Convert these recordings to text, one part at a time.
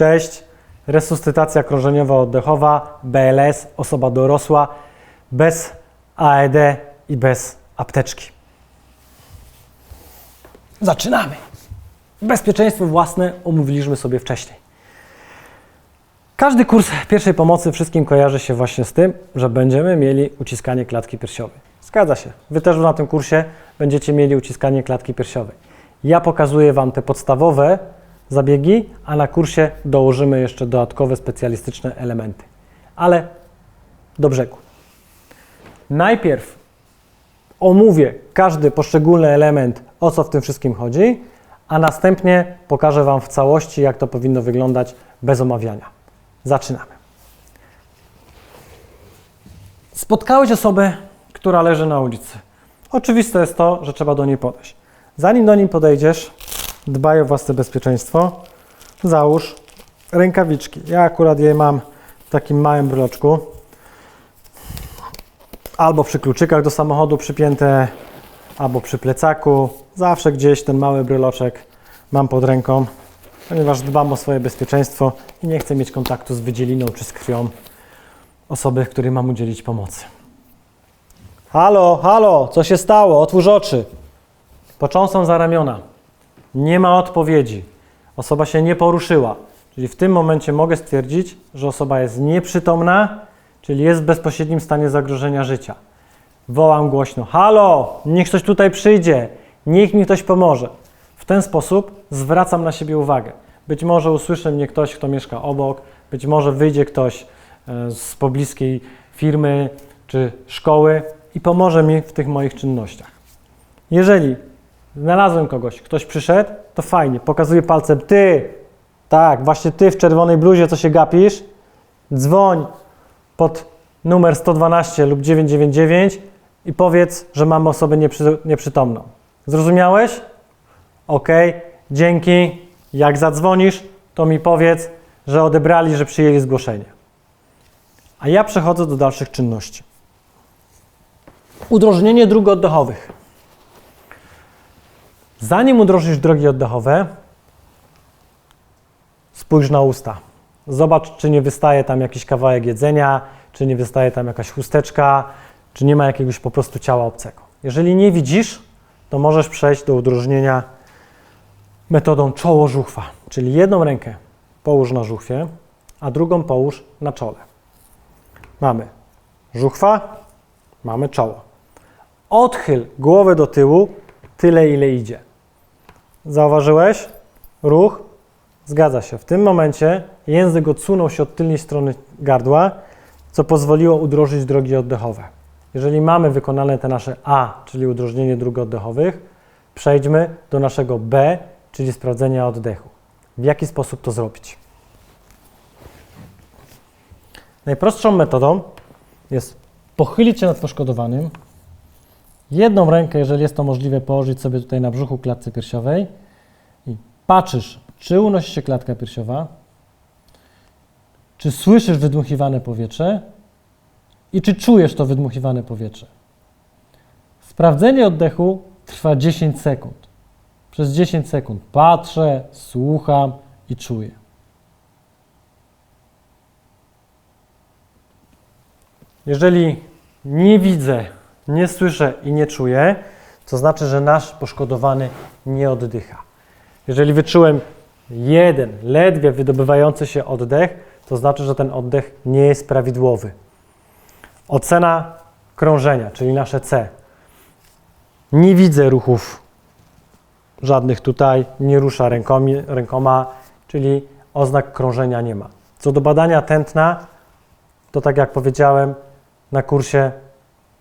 Cześć, resuscytacja krążeniowa oddechowa, BLS, osoba dorosła, bez AED i bez apteczki. Zaczynamy. Bezpieczeństwo własne omówiliśmy sobie wcześniej. Każdy kurs pierwszej pomocy wszystkim kojarzy się właśnie z tym, że będziemy mieli uciskanie klatki piersiowej. Zgadza się. Wy też na tym kursie będziecie mieli uciskanie klatki piersiowej. Ja pokazuję Wam te podstawowe zabiegi, a na kursie dołożymy jeszcze dodatkowe specjalistyczne elementy. Ale do brzegu. Najpierw omówię każdy poszczególny element, o co w tym wszystkim chodzi, a następnie pokażę Wam w całości, jak to powinno wyglądać bez omawiania. Zaczynamy. Spotkałeś osobę, która leży na ulicy. Oczywiste jest to, że trzeba do niej podejść. Zanim do niej podejdziesz, dbaj o własne bezpieczeństwo. Załóż rękawiczki. Ja akurat je mam w takim małym bloczku. Albo przy kluczykach do samochodu przypięte, albo przy plecaku. Zawsze gdzieś ten mały bryloczek mam pod ręką, ponieważ dbam o swoje bezpieczeństwo i nie chcę mieć kontaktu z wydzieliną czy z krwią osoby, której mam udzielić pomocy. Halo, halo, co się stało? Otwórz oczy. Począsam za ramiona. Nie ma odpowiedzi. Osoba się nie poruszyła. Czyli w tym momencie mogę stwierdzić, że osoba jest nieprzytomna, czyli jest w bezpośrednim stanie zagrożenia życia. Wołam głośno: Halo, niech ktoś tutaj przyjdzie, niech mi ktoś pomoże. W ten sposób zwracam na siebie uwagę. Być może usłyszy mnie ktoś, kto mieszka obok, być może wyjdzie ktoś e, z pobliskiej firmy czy szkoły i pomoże mi w tych moich czynnościach. Jeżeli znalazłem kogoś, ktoś przyszedł, to fajnie, pokazuję palcem, ty, tak, właśnie ty w czerwonej bluzie, co się gapisz, dzwoń pod numer 112 lub 999 i powiedz, że mamy osobę nieprzy, nieprzytomną. Zrozumiałeś? Ok, dzięki. Jak zadzwonisz, to mi powiedz, że odebrali, że przyjęli zgłoszenie. A ja przechodzę do dalszych czynności. Udrożnienie dróg oddechowych. Zanim udrożnisz drogi oddechowe, spójrz na usta. Zobacz, czy nie wystaje tam jakiś kawałek jedzenia, czy nie wystaje tam jakaś chusteczka, czy nie ma jakiegoś po prostu ciała obcego. Jeżeli nie widzisz, to możesz przejść do udrożnienia metodą czoło-żuchwa, czyli jedną rękę połóż na żuchwie, a drugą połóż na czole. Mamy żuchwa, mamy czoło. Odchyl głowę do tyłu tyle, ile idzie. Zauważyłeś? Ruch? Zgadza się. W tym momencie język odsunął się od tylnej strony gardła, co pozwoliło udrożyć drogi oddechowe. Jeżeli mamy wykonane te nasze A, czyli udrożnienie dróg oddechowych, przejdźmy do naszego B, czyli sprawdzenia oddechu. W jaki sposób to zrobić? Najprostszą metodą jest pochylić się nad poszkodowanym, jedną rękę, jeżeli jest to możliwe, położyć sobie tutaj na brzuchu klatce piersiowej i patrzysz, czy unosi się klatka piersiowa, czy słyszysz wydmuchiwane powietrze i czy czujesz to wydmuchiwane powietrze. Sprawdzenie oddechu trwa 10 sekund. Przez 10 sekund patrzę, słucham i czuję. Jeżeli nie widzę, nie słyszę i nie czuję, to znaczy, że nasz poszkodowany nie oddycha. Jeżeli wyczułem jeden, ledwie wydobywający się oddech, to znaczy, że ten oddech nie jest prawidłowy. Ocena krążenia, czyli nasze C. Nie widzę ruchów żadnych tutaj, nie rusza rękomi, rękoma, czyli oznak krążenia nie ma. Co do badania tętna, to tak jak powiedziałem na kursie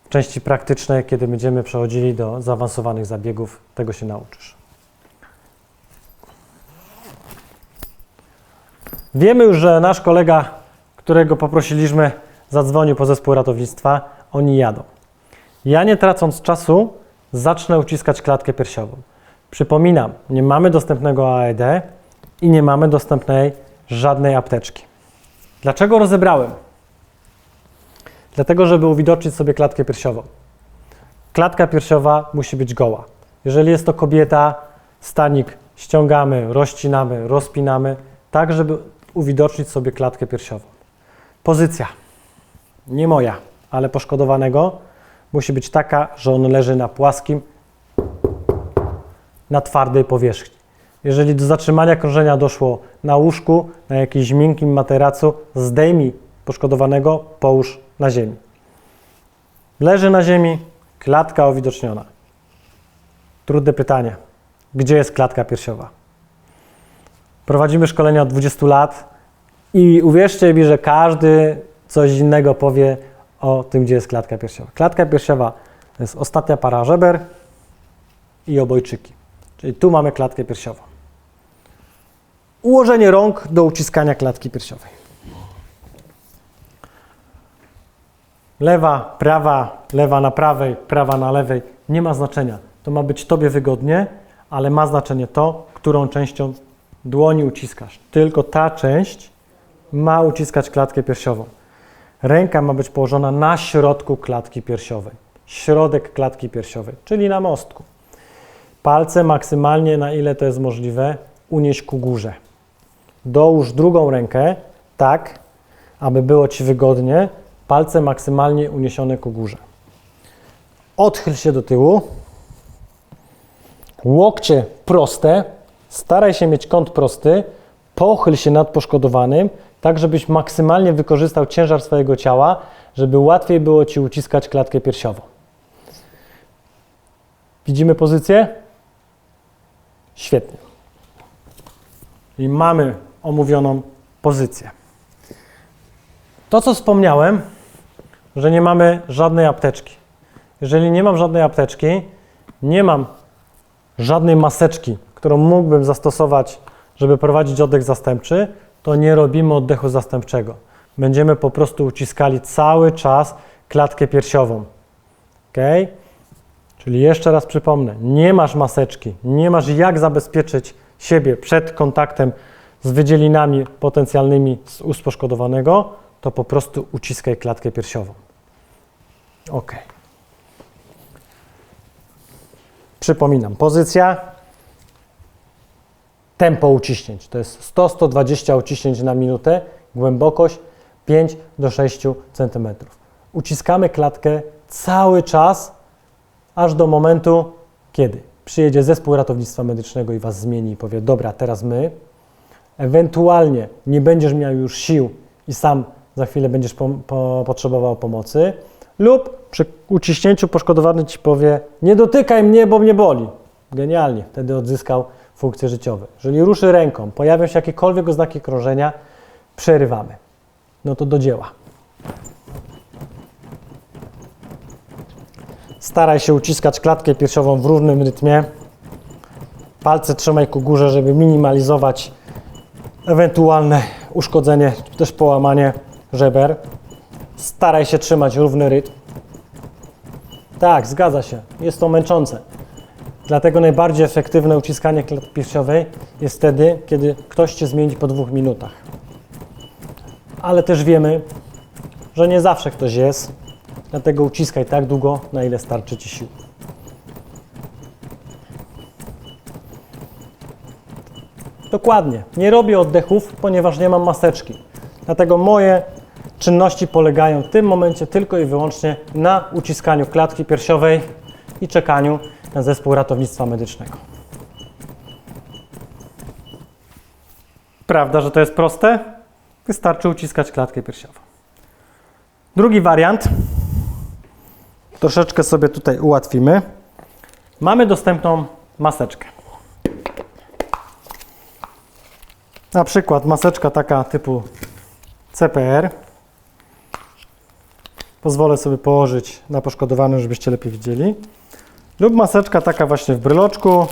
części praktycznej, kiedy będziemy przechodzili do zaawansowanych zabiegów, tego się nauczysz. Wiemy już, że nasz kolega, którego poprosiliśmy, zadzwonił po zespół ratownictwa, oni jadą. Ja nie tracąc czasu, zacznę uciskać klatkę piersiową. Przypominam, nie mamy dostępnego AED i nie mamy dostępnej żadnej apteczki. Dlaczego rozebrałem? Dlatego, żeby uwidocznić sobie klatkę piersiową. Klatka piersiowa musi być goła. Jeżeli jest to kobieta, stanik ściągamy, rozcinamy, rozpinamy, tak żeby uwidocznić sobie klatkę piersiową. Pozycja, nie moja, ale poszkodowanego, musi być taka, że on leży na płaskim, na twardej powierzchni. Jeżeli do zatrzymania krążenia doszło na łóżku, na jakimś miękkim materacu, zdejmij poszkodowanego, połóż na ziemi. Leży na ziemi, klatka uwidoczniona. Trudne pytanie. Gdzie jest klatka piersiowa? Prowadzimy szkolenia od 20 lat i uwierzcie mi, że każdy coś innego powie o tym, gdzie jest klatka piersiowa. Klatka piersiowa to jest ostatnia para żeber i obojczyki. Czyli tu mamy klatkę piersiową. Ułożenie rąk do uciskania klatki piersiowej. Lewa, prawa, lewa na prawej, prawa na lewej. Nie ma znaczenia. To ma być Tobie wygodnie, ale ma znaczenie to, którą częścią dłoni uciskasz. Tylko ta część ma uciskać klatkę piersiową. Ręka ma być położona na środku klatki piersiowej. Środek klatki piersiowej, czyli na mostku. Palce maksymalnie, na ile to jest możliwe, unieść ku górze. Dołóż drugą rękę tak, aby było Ci wygodnie. Palce maksymalnie uniesione ku górze. Odchyl się do tyłu. Łokcie proste. Staraj się mieć kąt prosty. Pochyl się nad poszkodowanym, tak żebyś maksymalnie wykorzystał ciężar swojego ciała, żeby łatwiej było Ci uciskać klatkę piersiową. Widzimy pozycję? Świetnie. I mamy omówioną pozycję. To, co wspomniałem, że nie mamy żadnej apteczki. Jeżeli nie mam żadnej apteczki, nie mam żadnej maseczki, którą mógłbym zastosować, żeby prowadzić oddech zastępczy, to nie robimy oddechu zastępczego. Będziemy po prostu uciskali cały czas klatkę piersiową. Ok? Czyli jeszcze raz przypomnę, nie masz maseczki, nie masz jak zabezpieczyć siebie przed kontaktem z wydzielinami potencjalnymi z ust poszkodowanego, to po prostu uciskaj klatkę piersiową. Ok. Przypominam, pozycja, tempo uciśnięć. To jest 100-120 uciśnięć na minutę, głębokość 5 do 6 cm. Uciskamy klatkę cały czas, aż do momentu, kiedy przyjedzie zespół ratownictwa medycznego i Was zmieni i powie, dobra, teraz my. Ewentualnie nie będziesz miał już sił i sam za chwilę będziesz po, po, potrzebował pomocy, lub przy uciśnięciu poszkodowany Ci powie, nie dotykaj mnie, bo mnie boli. Genialnie, wtedy odzyskał funkcje życiowe. Jeżeli ruszy ręką, pojawią się jakiekolwiek oznaki krążenia, przerywamy. No to do dzieła. Staraj się uciskać klatkę piersiową w równym rytmie. Palce trzymaj ku górze, żeby minimalizować ewentualne uszkodzenie, czy też połamanie żeber. Staraj się trzymać równy rytm. Tak, zgadza się. Jest to męczące. Dlatego najbardziej efektywne uciskanie klatki piersiowej jest wtedy, kiedy ktoś Cię zmieni po dwóch minutach. Ale też wiemy, że nie zawsze ktoś jest, dlatego uciskaj tak długo, na ile starczy Ci sił. Dokładnie. Nie robię oddechów, ponieważ nie mam maseczki. Dlatego moje czynności polegają w tym momencie tylko i wyłącznie na uciskaniu klatki piersiowej i czekaniu na zespół ratownictwa medycznego. Prawda, że to jest proste? Wystarczy uciskać klatkę piersiową. Drugi wariant. Troszeczkę sobie tutaj ułatwimy. Mamy dostępną maseczkę. Na przykład maseczka taka typu CPR. Pozwolę sobie położyć na poszkodowanym, żebyście lepiej widzieli. Lub maseczka taka właśnie w bryloczku.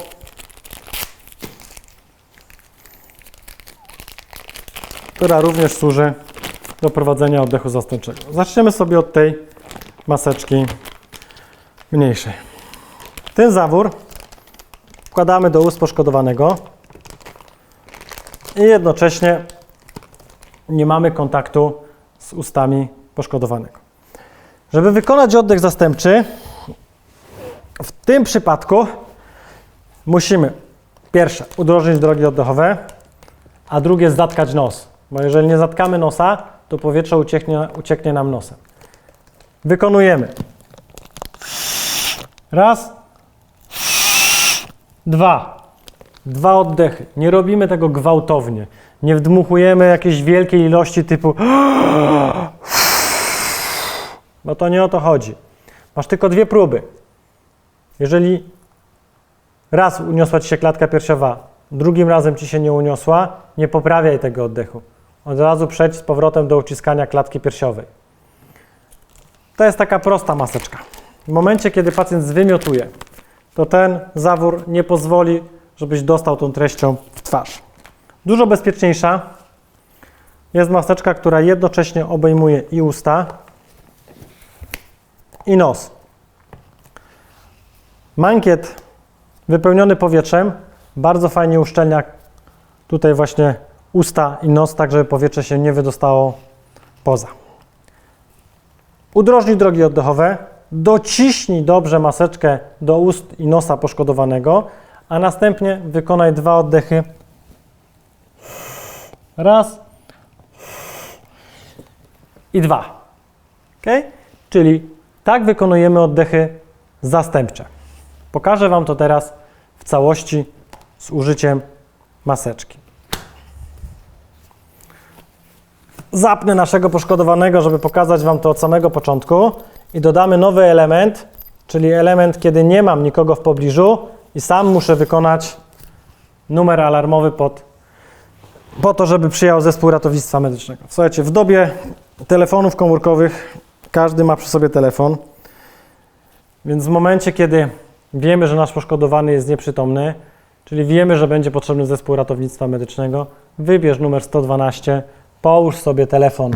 Która również służy do prowadzenia oddechu zastępczego. Zaczniemy sobie od tej maseczki mniejszej. Ten zawór wkładamy do ust poszkodowanego i jednocześnie nie mamy kontaktu z ustami poszkodowanego. Żeby wykonać oddech zastępczy, w tym przypadku musimy pierwsze udrożnić drogi oddechowe, a drugie zatkać nos. bo jeżeli nie zatkamy nosa, to powietrze ucieknie, ucieknie nam nosem. Wykonujemy. Raz, dwa. Dwa oddechy. Nie robimy tego gwałtownie. Nie wdmuchujemy jakiejś wielkiej ilości typu. Bo to nie o to chodzi. Masz tylko dwie próby. Jeżeli raz uniosła ci się klatka piersiowa, drugim razem ci się nie uniosła, nie poprawiaj tego oddechu. Od razu przejdź z powrotem do uciskania klatki piersiowej. To jest taka prosta maseczka. W momencie, kiedy pacjent zwymiotuje, to ten zawór nie pozwoli, żebyś dostał tą treścią w twarz. Dużo bezpieczniejsza jest maseczka, która jednocześnie obejmuje i usta, i nos. Mankiet wypełniony powietrzem bardzo fajnie uszczelnia tutaj właśnie usta i nos, tak żeby powietrze się nie wydostało poza. Udrożnij drogi oddechowe, dociśnij dobrze maseczkę do ust i nosa poszkodowanego, a następnie wykonaj dwa oddechy. Raz i dwa. Ok? Czyli tak wykonujemy oddechy zastępcze. Pokażę Wam to teraz w całości z użyciem maseczki. Zapnę naszego poszkodowanego, żeby pokazać Wam to od samego początku i dodamy nowy element, czyli element, kiedy nie mam nikogo w pobliżu i sam muszę wykonać numer alarmowy pod, po to, żeby przyjął zespół ratownictwa medycznego. Słuchajcie, w dobie telefonów komórkowych każdy ma przy sobie telefon, więc w momencie, kiedy wiemy, że nasz poszkodowany jest nieprzytomny, czyli wiemy, że będzie potrzebny zespół ratownictwa medycznego, wybierz numer 112, połóż sobie telefon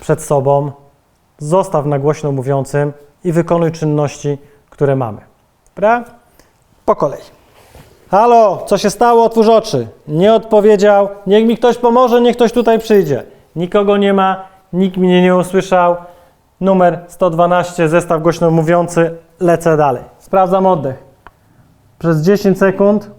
przed sobą, zostaw na głośno mówiącym i wykonuj czynności, które mamy. Dobra? Po kolei. Halo, co się stało? Otwórz oczy. Nie odpowiedział. Niech mi ktoś pomoże, niech ktoś tutaj przyjdzie. Nikogo nie ma, nikt mnie nie usłyszał. Numer 112, zestaw głośno mówiący, lecę dalej. Sprawdzam oddech. Przez 10 sekund.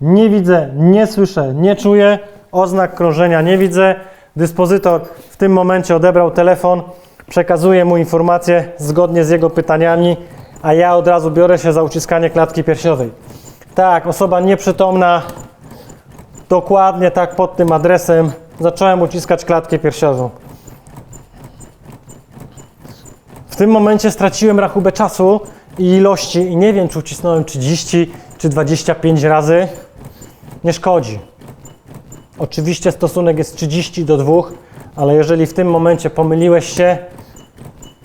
Nie widzę, nie słyszę, nie czuję. Oznak krążenia nie widzę. Dyspozytor w tym momencie odebrał telefon, przekazuje mu informację zgodnie z jego pytaniami, a ja od razu biorę się za uciskanie klatki piersiowej. Tak, osoba nieprzytomna, dokładnie tak pod tym adresem zacząłem uciskać klatkę piersiową. W tym momencie straciłem rachubę czasu i ilości i nie wiem, czy ucisnąłem 30 czy 25 razy. Nie szkodzi. Oczywiście stosunek jest 30 do 2, ale jeżeli w tym momencie pomyliłeś się,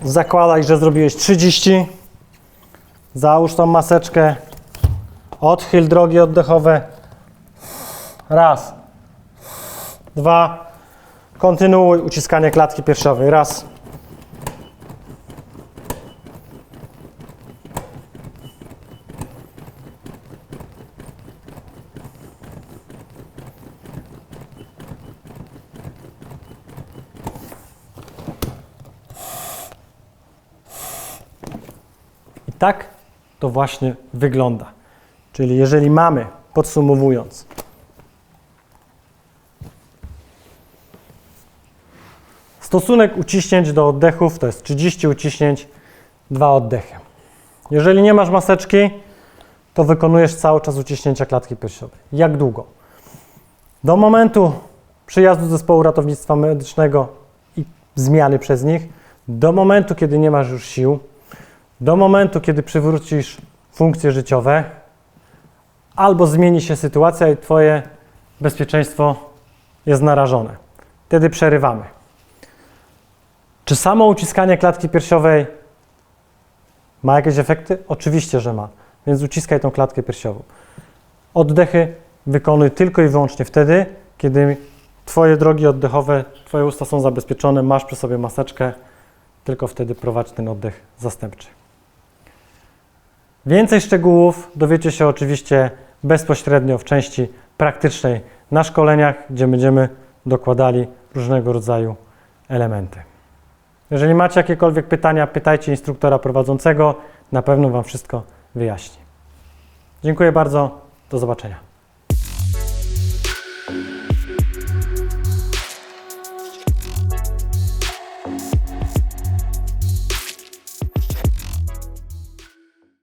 zakładaj, że zrobiłeś 30. Załóż tą maseczkę, odchyl drogi oddechowe. Raz, dwa, kontynuuj uciskanie klatki piersiowej. Raz, I tak to właśnie wygląda. Czyli jeżeli mamy, podsumowując, stosunek uciśnięć do oddechów to jest 30 uciśnięć, 2 oddechy. Jeżeli nie masz maseczki, to wykonujesz cały czas uciśnięcia klatki piersiowej. Jak długo? Do momentu przyjazdu zespołu ratownictwa medycznego i zmiany przez nich, do momentu, kiedy nie masz już sił, do momentu, kiedy przywrócisz funkcje życiowe, albo zmieni się sytuacja i Twoje bezpieczeństwo jest narażone. Wtedy przerywamy. Czy samo uciskanie klatki piersiowej ma jakieś efekty? Oczywiście, że ma. Więc uciskaj tą klatkę piersiową. Oddechy wykonuj tylko i wyłącznie wtedy, kiedy Twoje drogi oddechowe, Twoje usta są zabezpieczone, masz przy sobie maseczkę, tylko wtedy prowadź ten oddech zastępczy. Więcej szczegółów dowiecie się oczywiście bezpośrednio w części praktycznej na szkoleniach, gdzie będziemy dokładali różnego rodzaju elementy. Jeżeli macie jakiekolwiek pytania, pytajcie instruktora prowadzącego, na pewno Wam wszystko wyjaśni. Dziękuję bardzo. Do zobaczenia.